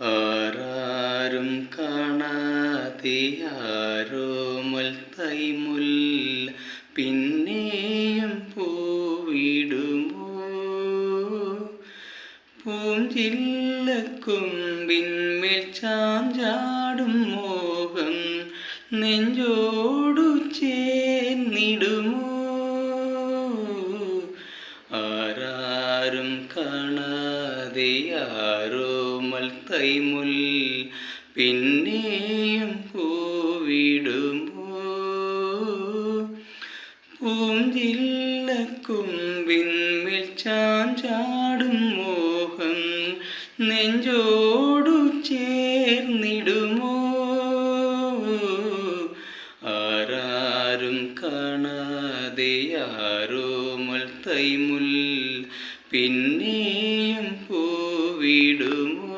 ആരാരും കാണാതെയാരോമൽ തൈമുല്ല പിന്നെയും പൂവിടുമോ? പൂഞ്ചില്ലക്കൊമ്പിന്മേൽ ചാഞ്ചാടും മോഹം. നെഞ്ചോടു ചേർന്നിടുമോ ആരാരും കാണാതെയാരോമൽ തൈമുൽ പിന്നെയും പൂവിടുമോ പൂഞ്ചില്ലക്കൊമ്പിന്മേൽ ചാഞ്ചാടും മോഹം നെഞ്ചോടു ചേർന്നിടുമോ. ആരാരും കാണാതെയാരോമൽ തൈമുൽ പിന്നെയും പൂവിടുമോ